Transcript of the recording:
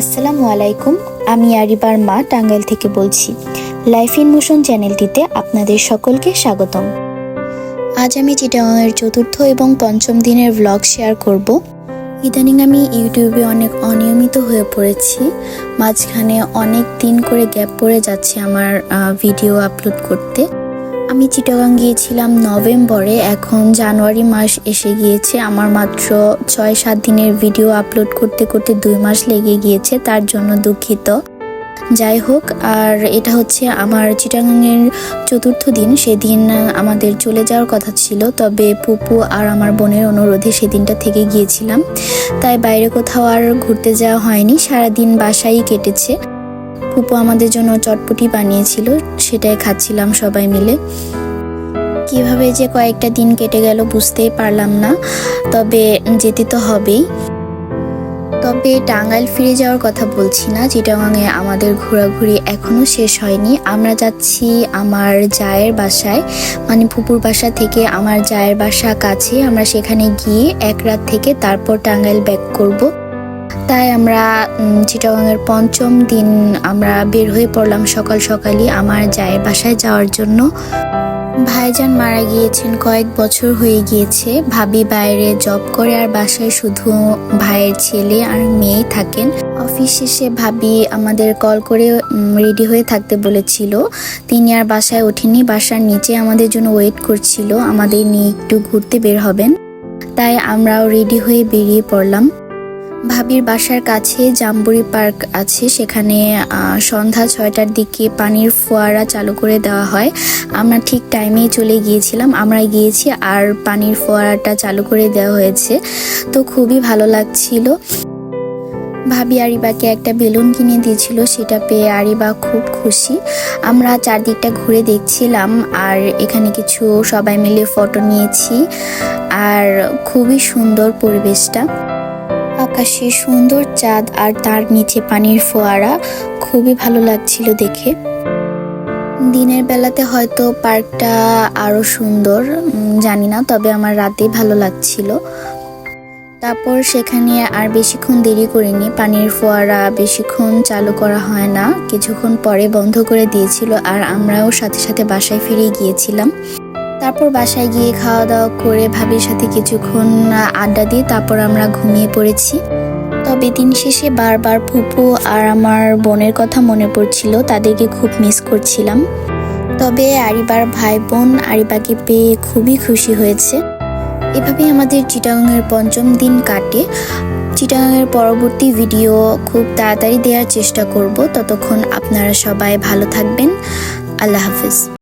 আসসালামু আলাইকুম, আমি আরিবার মা টাঙ্গাইল থেকে বলছি। লাইফ ইন মোশন চ্যানেলটিতে আপনাদের সকলকে স্বাগতম। আজ আমি চিটাগাংয়ের চতুর্থ এবং পঞ্চম দিনের ভ্লগ শেয়ার করব। ইদানিং আমি ইউটিউবে অনেক অনিয়মিত হয়ে পড়েছি। মাঝখানে অনেক দিন করে গ্যাপ পড়ে যাচ্ছে আমার ভিডিও আপলোড করতে। আমি চিটাগাং গিয়েছিলাম নভেম্বরে। এখন জানুয়ারি মাস এসে গিয়েছে। আমার মাত্র ছয়, সাত দিনের ভিডিও আপলোড করতে করতে দুই মাস লেগে গিয়েছে, তার জন্য দুঃখিত। যাই হোক, আর এটা হচ্ছে আমার চিটাগাংয়ের চতুর্থ দিন। সেদিন আমাদের চলে যাওয়ার কথা ছিল, তবে পুপু আর আমার বোনের অনুরোধে সেদিনটা থেকে গিয়েছিলাম। তাই বাইরে কোথাও আর ঘুরতে যাওয়া হয়নি। সারাদিন বাসায় কেটেছে। পুপু আমাদের জন্য চটপটি বানিয়েছিল, সেটাই খাচ্ছিলাম সবাই মিলে। কীভাবে যে কয়েকটা দিন কেটে গেল বুঝতেই পারলাম না, তবে যেতে তো হবেই। তবে টাঙ্গাইল ফিরে যাওয়ার কথা বলছি না, চিটাগাংয়ে আমাদের ঘোরাঘুরি এখনও শেষ হয়নি। আমরা যাচ্ছি আমার জায়ের বাসায় মানে ফুপুর বাসা থেকে আমার জায়ের বাসা কাছে। আমরা সেখানে গিয়ে এক রাত থেকে তারপর টাঙ্গাইল ব্যাক করব। তাই আমরা চিটাগাংয়ের পঞ্চম দিন আমরা বের হয়ে পড়লাম সকাল সকালই আমার জায়ের বাসায় যাওয়ার জন্য। ভাইজান মারা গিয়েছেন কয়েক বছর হয়ে গিয়েছে। ভাবি বাইরে জব করে আর বাসায় শুধু ভাইয়ের ছেলে আর মেয়ে থাকেন। অফিস শেষে ভাবি আমাদের কল করে রেডি হয়ে থাকতে বলেছিল। তিনি আর বাসায় ওঠেনি বাসার নিচে আমাদের জন্য ওয়েট করছিল। আমাদের নিয়ে একটু ঘুরতে বের হবেন। তাই আমরাও রেডি হয়ে বেরিয়ে পড়লাম। ভাবির বাসার কাছে জাম্বুরি পার্ক আছে। সেখানে সন্ধ্যা ছয়টার দিকে পানির ফোয়ারা চালু করে দেওয়া হয়। আমরা ঠিক টাইমেই চলে গিয়েছিলাম। আমরা গিয়েছি আর পানির ফোয়ারাটা চালু করে দেওয়া হয়েছে। তো খুবই ভালো লাগছিল। ভাবি আরিবাকে একটা বেলুন কিনে দিয়েছিল। সেটা পেয়ে আরিবা খুব খুশি। আমরা চারদিকটা ঘুরে দেখছিলাম আর এখানে কিছু সবাই মিলে ফটো নিয়েছি। আর খুবই সুন্দর পরিবেশটা। আকাশে সুন্দর চাঁদ আর তার নিচে পানির ফোয়ারা খুবই ভালো লাগছিল দেখে। দিনের বেলাতে হয়তো পার্কটা আরও সুন্দর জানি না, তবে আমার রাতেই ভালো লাগছিল। তারপর সেখানে আর বেশিক্ষণ দেরি করিনি, পানির ফোয়ারা বেশিক্ষণ চালু করা হয় না, কিছুক্ষণ পরে বন্ধ করে দিয়েছিল আর আমরাও সাথে সাথে বাসায় ফিরে গিয়েছিলাম। তারপর বাসায় গিয়ে খাওয়া দাওয়া করে ভাবির সাথে কিছুক্ষণ আড্ডা দিয়ে তারপর আমরা ঘুমিয়ে পড়েছি। তবে দিন শেষে বারবার ফুপু আর আমার বোনের কথা মনে পড়ছিল, তাদেরকে খুব মিস করছিলাম। তবে আরিবার ভাই বোন আরিবাকে পেয়ে খুবই খুশি হয়েছে। এভাবেই আমাদের চিটাগাংয়ের পঞ্চম দিন কাটে। চিটাগাংয়ের পরবর্তী ভিডিও খুব তাড়াতাড়ি দেওয়ার চেষ্টা করব। ততক্ষণ আপনারা সবাই ভালো থাকবেন। আল্লাহ হাফিজ।